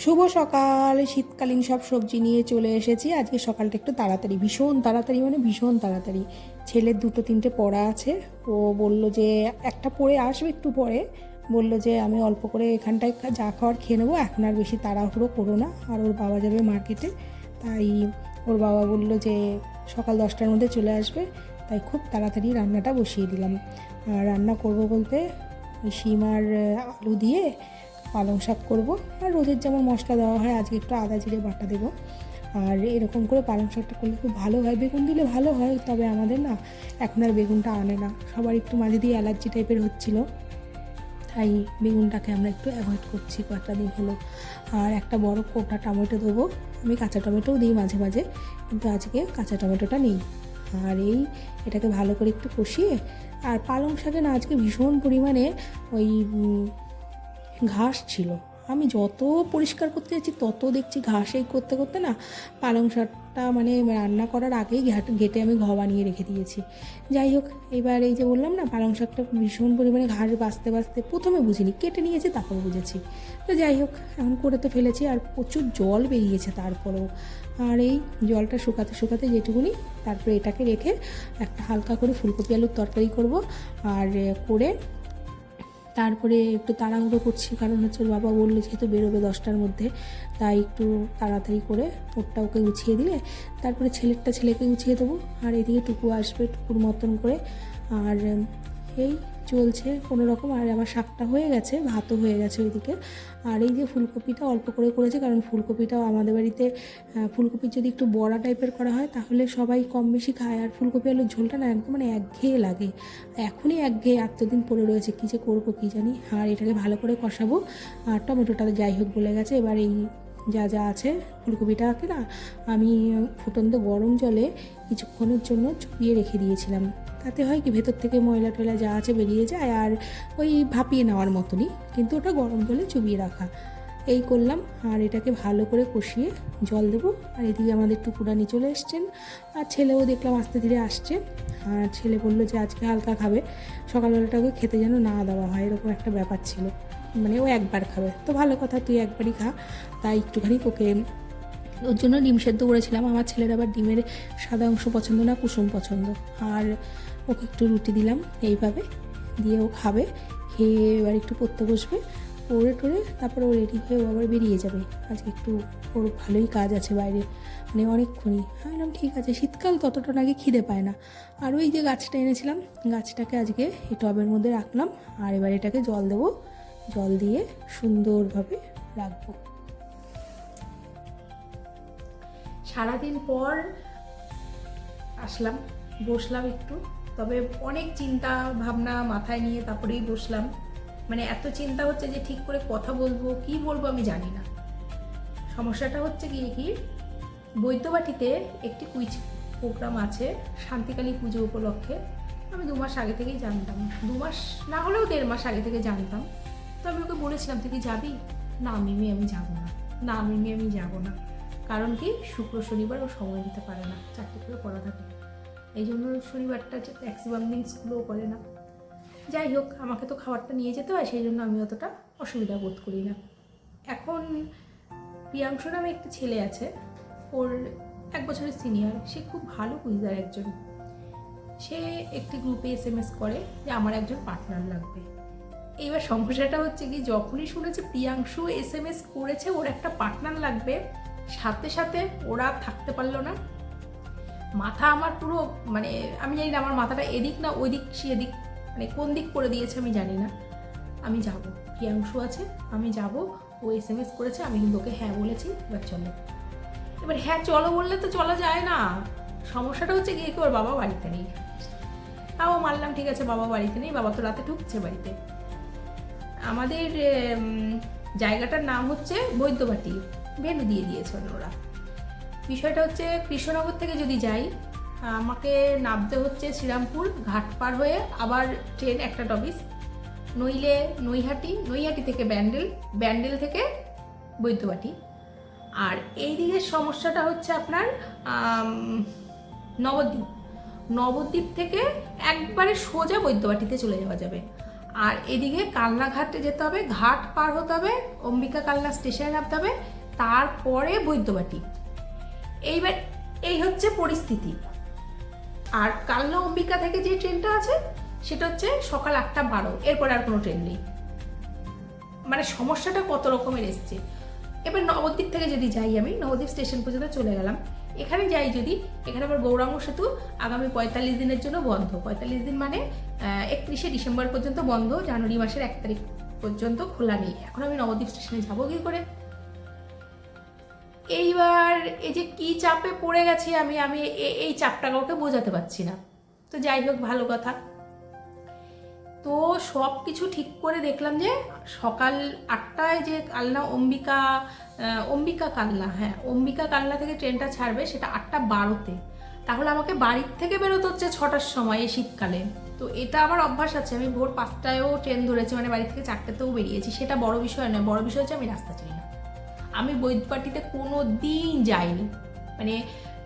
শুভ সকাল। শীতকালীন সব সবজি নিয়ে চলে এসেছি। আজকে সকালটা একটু তাড়াতাড়ি, ভীষণ তাড়াতাড়ি মানে ভীষণ তাড়াতাড়ি। ছেলের দুটো তিনটে পড়া আছে। ও বলল যে, একটা পড়ে আসবে একটু পরে। বলল যে, আমি অল্প করে এখানটায় যা খাওয়ার খেয়ে নেব। এখন আর বেশি তাড়াহুড়ো করো না। আর ওর বাবা যাবে মার্কেটে। তাই ওর বাবা বলল যে, সকাল দশটার মধ্যে চলে আসবে। তাই খুব তাড়াতাড়ি রান্নাটা বসিয়ে দিলাম। আর রান্না করব বলতে শিম আর আলু দিয়ে পালং শাক করব। আর রোজের যেমন মশলা দেওয়া হয়, আজকে একটু আদা জিরে বাটা দেবো। আর এরকম করে পালং শাকটা করলে খুব ভালো হয়। বেগুন দিলে ভালো হয়, তবে আমাদের না এখন আর বেগুনটা আনে না। সবার একটু মাঝে দিয়ে অ্যালার্জি টাইপের হচ্ছিল। তাই বেগুনটাকে আমরা একটু অ্যাভয়েড করছি কয়েকটা দিন হলো। আর একটা বড় কোটা টমেটো দেবো। আমি কাঁচা টমেটোও দিই মাঝে মাঝে, কিন্তু আজকে কাঁচা টমেটোটা নেই। আর এই এটাকে ভালো করে একটু কষিয়ে, আর পালং শাকে না আজকে ভীষণ পরিমাণে ওই ঘাস ছিল। আমি যত পরিষ্কার করতে যাচ্ছি, তত দেখছি ঘাস এই করতে করতে না পালং শাকটা মানে রান্না করার আগেই ঘেটে আমি ঘ বানিয়ে রেখে দিয়েছি। যাই হোক, এবার এই যে বললাম না, পালং শাকটা ভীষণ পরিমাণে ঘাস বাঁচতে বাঁচতে প্রথমে বুঝিনি, কেটে নিয়েছি, তারপর বুঝেছি। তো যাই হোক, এখন করে তো ফেলেছি আর প্রচুর জল বেরিয়েছে তারপরেও। আর এই জলটা শুকাতে শুকাতে যেটুকুনি, তারপরে এটাকে রেখে একটা হালকা করে ফুলকপি আলুর তরকারি করব। আর করে তারপরে একটু তাড়াহুড়ো করছি, কারণ হচ্ছে ওর বাবা বলল যেহেতু বেরোবে দশটার মধ্যে, তাই একটু তাড়াতাড়ি করে ওরটা ওকে গুছিয়ে দিলে, তারপরে ছেলেরটা ছেলেকে গুছিয়ে দেবো, আর এদিকে টুকু আসবে টুকুর মতন করে, আর এই চলছে কোনো রকম, আর আমার শাকটা হয়ে গেছে, ভাতও হয়ে গেছে ওইদিকে। আর এই যে ফুলকপিটা অল্প করে করেছে, কারণ ফুলকপিটাও আমাদের বাড়িতে ফুলকপির যদি একটু বড়া টাইপের করা হয়, তাহলে সবাই কম বেশি খায়। আর ফুলকপি আলুর ঝোলটা না একদম মানে একঘেয়ে লাগে। এখনই একঘেয়ে এতদিন পড়ে রয়েছে, কী যে করব কী জানি। আর এটাকে ভালো করে কষাবো। আর টমেটোটা যাই হোক বলে গেছে, এবার এই যা যা আছে ফুলকপিটাকে না আমি ফুটন্ত গরম জলে কিছুক্ষণের জন্য চুপিয়ে রেখে দিয়েছিলাম। তাতে হয় কি, ভেতর থেকে ময়লা টয়লা যা আছে বেরিয়ে যায় আর ওই ভাপিয়ে নেওয়ার মতনই। কিন্তু ওটা গরম জলে চুবিয়ে রাখা। এই করলাম আর এটাকে ভালো করে কষিয়ে জল দেবো। আর এদিকে আমাদের টুকুরানি চলে এসছেন। আর ছেলেও দেখলাম আস্তে ধীরে আসছে। আর ছেলে বলল যে, আজকে হালকা খাবে। সকালবেলাটাকে খেতে যেন না দেওয়া হয়, এরকম একটা ব্যাপার ছিল। মানে ও একবার খাবে। তো ভালো কথা, তুই একবারই খা। তাই একটুখানি ওকে ওর জন্য ডিম সেদ্ধ করেছিলাম। আমার ছেলের আবার ডিমের সাদা অংশ পছন্দ না, কুসুম পছন্দ। আর ওকে একটু রুটি দিলাম এইভাবে, দিয়ে ও খাবে, খেয়ে এবার একটু পড়তে বসবে। পড়ে টড়ে তারপরে ও রেডি হয়ে ও আবার বেরিয়ে যাবে। আজকে একটু ওর ভালোই কাজ আছে বাইরে। মানে অনেকক্ষণই। বললাম ঠিক আছে, শীতকাল ততটা নাকি খিদে পায় না। আর ওই যে গাছটা এনেছিলাম, গাছটাকে আজকে এই টবের মধ্যে রাখলাম। আর এবার এটাকে জল দেবো। জল দিয়ে সুন্দরভাবে রাখব। সারাদিন পর আসলাম, বসলাম একটু। তবে অনেক চিন্তা ভাবনা মাথায় নিয়ে তারপরেই বসলাম। মানে এত চিন্তা হচ্ছে যে ঠিক করে কথা বলব, কি বলব আমি জানি না। সমস্যাটা হচ্ছে কি কি, বৈদ্যবাটিতে একটি কুইজ প্রোগ্রাম আছে, শান্তিকালী পুজো উপলক্ষে। আমি দু মাস আগে থেকেই জানতাম। দু মাস না হলেও দেড় মাস আগে থেকে জানতাম। তো আমি ওকে বলেছিলাম, তুই কি যাবি? না মিমি, আমি যাব না। না মিমি, আমি যাব না। কারণ কি? শুক্র শনিবার ও সময় দিতে পারে না। চারটে করে পড়া থাকে। এই জন্য শনিবারটা ম্যাক্সিমাম দিন স্কুলও করে না। যাই হোক, আমাকে তো খাবারটা নিয়ে যেতে হয়, সেই জন্য আমি অতটা অসুবিধা বোধ করি না। এখন প্রিয়াংশু নামে একটা ছেলে আছে। ওর এক বছরের সিনিয়র সে খুব ভালো কুইজার একজন। সে একটি গ্রুপে এস এম এস করে যে আমার একজন পার্টনার লাগবে। এইবার সমস্যাটা হচ্ছে কি, যখনই শুনেছে প্রিয়াংশু এস এম এস করেছে, ওর একটা পার্টনার লাগবে, সাথে সাথে ওরা থাকতে পারল না। মাথা আমার পুরো মানে আমি জানি না, আমার মাথাটা এদিক না ওই দিক সে এদিক মানে কোন দিক করে দিয়েছে আমি জানি না। আমি যাব, প্রিয়াংশু আছে, আমি যাব, ও এস এম এস করেছে, আমি কিন্তু ওকে হ্যাঁ বলেছি, এবার চলো। এবার হ্যাঁ চলো বললে তো চলা যায় না। সমস্যাটা হচ্ছে গিয়ে কি ওর বাবা বাড়িতে নেই। তাও মানলাম, ঠিক আছে, বাবা বাড়িতে নেই, বাবা তো রাতে ঢুকছে বাড়িতে। আমাদের জায়গাটার নাম হচ্ছে বৈদ্যবাটি ভেনু দিয়ে দিয়েছেন ওরা। বিষয়টা হচ্ছে কৃষ্ণনগর থেকে যদি যাই, আমাকে নামতে হচ্ছে শ্রীরামপুর ঘাট পার হয়ে আবার ট্রেন একটা টপিস নইলে নৈহাটি নৈহাটি থেকে ব্যান্ডেল ব্যান্ডেল থেকে বৈদ্যবাটি আর এই দিকের সমস্যাটা হচ্ছে আপনার নবদ্বীপ। নবদ্বীপ থেকে একবারে সোজা বৈদ্যবাটিতে চলে যাওয়া যাবে। আর এদিকে কালনাঘাটে যেতে হবে, ঘাট পার হতে হবে, অম্বিকা কালনা স্টেশনে নামতে হবে, তারপরে বৈদ্যবাটি। এইবার এই হচ্ছে পরিস্থিতি। আর কালনা অম্বিকা থেকে যে ট্রেনটা আছে, সেটা হচ্ছে সকাল আটটা বারো, এরপরে আর কোনো ট্রেন নেই। মানে সমস্যাটা কত রকমের এসছে। এবার নবদ্বীপ থেকে যদি যাই আমি, নবদ্বীপ স্টেশন পর্যন্ত চলে গেলাম। এখানে যাই যদি, এখানে আবার গৌরাঙ্গ সেতু আগামী পঁয়তাল্লিশ দিনের জন্য বন্ধ। পঁয়তাল্লিশ দিন মানে একত্রিশে ডিসেম্বর পর্যন্ত বন্ধ, জানুয়ারি মাসের এক তারিখ পর্যন্ত খোলা নেই। এখন আমি নবদ্বীপ স্টেশনে যাব কি করে? এইবার এই যে কি চাপে পড়ে গেছি আমি আমি এই চাপটা কাউকে বোঝাতে পারছি না। তো যাই হোক, ভালো কথা। তো সব কিছু ঠিক করে দেখলাম যে সকাল আটটায় যে কালনা অম্বিকা অম্বিকা কালনা হ্যাঁ অম্বিকা কালনা থেকে ট্রেনটা ছাড়বে সেটা আটটা বারোতে। তাহলে আমাকে বাড়ির থেকে বেরোতে হচ্ছে ছটার সময় এই শীতকালে। তো এটা আমার অভ্যাস আছে, আমি ভোর পাঁচটায়ও ট্রেন ধরেছি মানে বাড়ি থেকে চারটেতেও বেরিয়েছি, সেটা বড় বিষয় নয়, বড় বিষয় হচ্ছে আমি রাস্তা চিনি না। আমি বৈদ্যপাটিতে কোনো দিন যাইনি মানে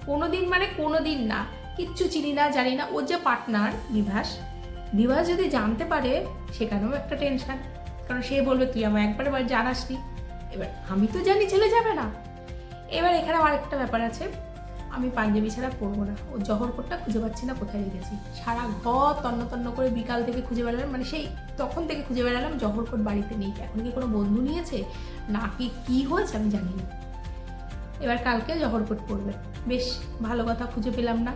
কোনো দিন মানে কোনো দিন না, কিচ্ছু চিনি না, জানি না ওর যে পার্টনার, বিভাস বিভাস যদি জানতে পারে, সেখানেও একটা টেনশন কারণ সে বলবে, তুই আমার একবার এবার জানাসনি এবার, আমি তো জানি ছেলে যাবে না। এবার এখানে আমার একটা ব্যাপার আছে। আমি পাঞ্জাবি ছাড়া পরবো না। ও জহরকোটটা খুঁজে পাচ্ছি না কোথায় রেখেছি। সারা ঘর তন্ন তন্ন করে বিকাল থেকে খুঁজে বেড়ালাম। মানে সেই তখন থেকে খুঁজে বেড়ালাম জহরকোট বাড়িতে নেই। এখন কি কোনো বন্ধু নিয়েছে? নাকি কি হয়েছে আমি জানি না। এবার কালকে জহরকোট পড়বে বেশ, ভালো কথা খুঁজে পেলাম না।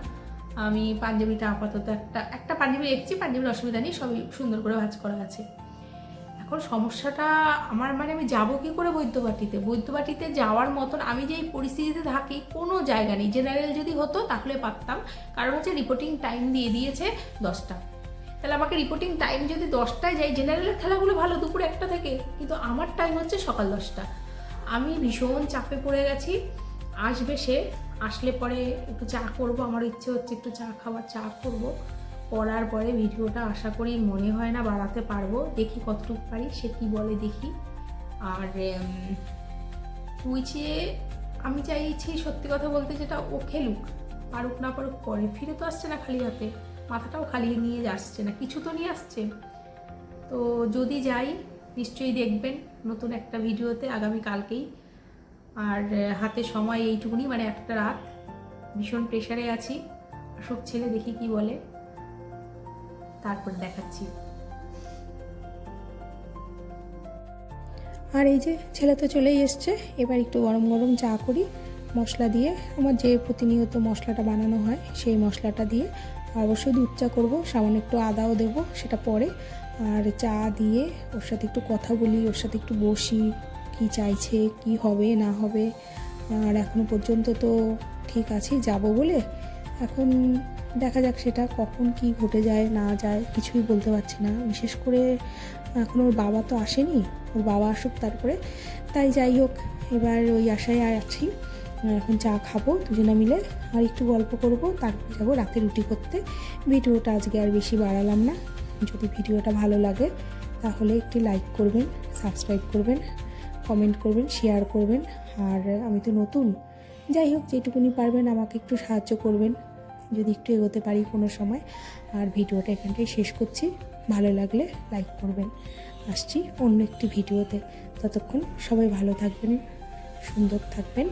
আমি পাঞ্জাবিটা আপাতত একটা একটা পাঞ্জাবি রেখেছি পাঞ্জাবির অসুবিধা নেই, সবই সুন্দর করে ভাজ করা আছে। এখন সমস্যাটা আমার মানে আমি যাব কি করে বৈদ্যবাটিতে? বৈদ্যবাটিতে যাওয়ার মতন আমি যেই পরিস্থিতিতে থাকি, কোনো জায়গা নেই। জেনারেল যদি হতো, তাহলে পারতাম। কারণ হচ্ছে রিপোর্টিং টাইম দিয়ে দিয়েছে দশটা। তাহলে আমাকে রিপোর্টিং টাইম যদি দশটায় যাই জেনারেলের খেলাগুলো ভালো দুপুর একটা থেকে, কিন্তু আমার টাইম হচ্ছে সকাল দশটা। আমি ভীষণ চাপে পড়ে গেছি। আসবে সে আসলে পরে একটু চা করব আমার ইচ্ছে হচ্ছে একটু চা খাবার চা করব। করার পরে ভিডিওটা আশা করি মনে হয় না বাড়াতে পারব। দেখি কতটুকু পারি, সে কী বলে দেখি। আর টুইচে আমি চাইছি সত্যি কথা বলতে যেটা ও খেলুক, পারুক না পারুক পরে ফিরে তো আসছে না খালি হাতে। মাথাটাও খালি নিয়ে আসছে না, কিছু তো নিয়ে আসছে। তো যদি যাই, নিশ্চয়ই দেখবেন নতুন একটা ভিডিওতে আগামী কালকেই আর হাতে সময় এইটুকুনি মানে একটা রাত। ভীষণ প্রেশারে আছি। আসুক ছেলে দেখি কি বলে। তারপর দেখাচ্ছি। আর এই যে, ছেলে তো চলেই এসছে। এবার একটু গরম গরম চা করি, মশলা দিয়ে। আমার যে প্রতিনিয়ত মশলাটা বানানো হয়, সেই মশলাটা দিয়ে অবশ্যই দুধ চা করব। সামান্য একটু আদাও দেবো, সেটা পরে। আর চা দিয়ে ওর সাথে একটু কথা বলি, ওর সাথে একটু বসি। কি চাইছে, কি হবে, না হবে, আর এখনও পর্যন্ত তো ঠিক আছি, যাব বলে। এখন দেখা যাক সেটা কখন কি ঘটে যায়, না যায়, কিছুই বলতে পারছি না। বিশেষ করে এখন ওর বাবা তো আসেনি, ওর বাবা আসুক তারপরে। তাই যাই হোক, এবার ওই আশায় আর আছি এখন চা খাব, দুজনে মিলে, আর একটু গল্প করব, তারপর যাব রাতে রুটি করতে। ভিডিওটা আজকে আর বেশি বাড়ালাম না। যদি ভিডিওটা ভালো লাগে, তাহলে একটি লাইক করবেন সাবস্ক্রাইব করবেন। কমেন্ট করবেন শেয়ার করবেন। আর আমি তো নতুন। যাই হোক, যেটুকুনি পারবেন আমাকে একটু সাহায্য করবেন। যদি একটু এগোতে পারি কোনো সময়। আর ভিডিওটা এখানটাই শেষ করছি। ভালো লাগলে লাইক করবেন। আসছি অন্য একটি ভিডিওতে। ততক্ষণ সবাই ভালো থাকবেন, সুন্দর থাকবেন।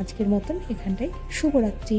আজকের মতন এখানটাই। শুভরাত্রি।